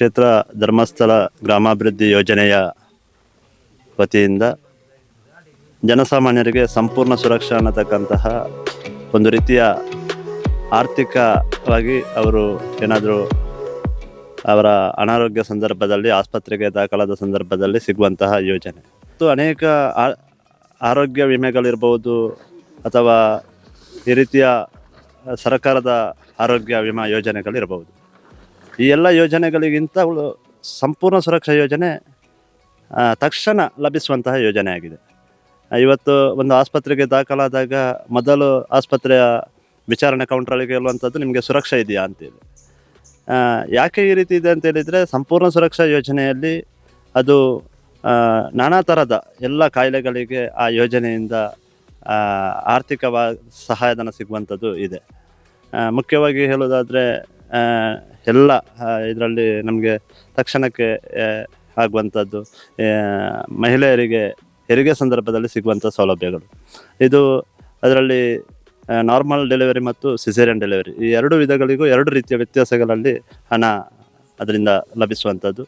ಕ್ಷೇತ್ರ ಧರ್ಮಸ್ಥಳ ಗ್ರಾಮಾಭಿವೃದ್ಧಿ ಯೋಜನೆಯ ವತಿಯಿಂದ ಜನಸಾಮಾನ್ಯರಿಗೆ ಸಂಪೂರ್ಣ ಸುರಕ್ಷಾ ಅನ್ನತಕ್ಕಂತಹ ಒಂದು ರೀತಿಯ ಆರ್ಥಿಕವಾಗಿ ಅವರು ಏನಾದರೂ ಅವರ ಅನಾರೋಗ್ಯ ಸಂದರ್ಭದಲ್ಲಿ, ಆಸ್ಪತ್ರೆಗೆ ದಾಖಲಾದ ಸಂದರ್ಭದಲ್ಲಿ ಸಿಗುವಂತಹ ಯೋಜನೆ. ಮತ್ತು ಅನೇಕ ಆರೋಗ್ಯ ವಿಮೆಗಳಿರ್ಬೋದು ಅಥವಾ ಈ ರೀತಿಯ ಸರ್ಕಾರದ ಆರೋಗ್ಯ ವಿಮಾ ಯೋಜನೆಗಳಿರಬಹುದು ಈ ಎಲ್ಲ ಯೋಜನೆಗಳಿಗಿಂತ ಸಂಪೂರ್ಣ ಸುರಕ್ಷಾ ಯೋಜನೆ ತಕ್ಷಣ ಲಭಿಸುವಂತಹ ಯೋಜನೆ ಆಗಿದೆ. ಇವತ್ತು ಒಂದು ಆಸ್ಪತ್ರೆಗೆ ದಾಖಲಾದಾಗ ಮೊದಲು ಆಸ್ಪತ್ರೆಯ ವಿಚಾರಣೆ ಕೌಂಟ್ರಲ್ಲಿ ಕೇಳುವಂಥದ್ದು ನಿಮಗೆ ಸುರಕ್ಷಾ ಇದೆಯಾ ಅಂತೇಳಿ ಯಾಕೆ ಈ ರೀತಿ ಇದೆ ಅಂತ ಹೇಳಿದರೆ ಸಂಪೂರ್ಣ ಸುರಕ್ಷಾ ಯೋಜನೆಯಲ್ಲಿ ಅದು ನಾನಾ ಥರದ ಎಲ್ಲ ಕಾಯಿಲೆಗಳಿಗೆ ಆ ಯೋಜನೆಯಿಂದ ಆರ್ಥಿಕವಾಗಿ ಆರ್ಥಿಕವಾ ಸಹಾಯಧನ ಸಿಗುವಂಥದ್ದು ಇದೆ. ಮುಖ್ಯವಾಗಿ ಹೇಳೋದಾದರೆ ಎಲ್ಲ ಇದರಲ್ಲಿ ನಮಗೆ ತಕ್ಷಣಕ್ಕೆ ಆಗುವಂಥದ್ದು ಮಹಿಳೆಯರಿಗೆ ಹೆರಿಗೆ ಸಂದರ್ಭದಲ್ಲಿ ಸಿಗುವಂಥ ಸೌಲಭ್ಯಗಳು. ಇದು ಅದರಲ್ಲಿ ನಾರ್ಮಲ್ ಡೆಲಿವರಿ ಮತ್ತು ಸಿಸೇರಿಯನ್ ಡೆಲಿವರಿ ಈ ಎರಡು ವಿಧಗಳಿಗೂ ಎರಡು ರೀತಿಯ ವ್ಯತ್ಯಾಸಗಳಲ್ಲಿ ಹಣ ಅದರಿಂದ ಲಭಿಸುವಂಥದ್ದು.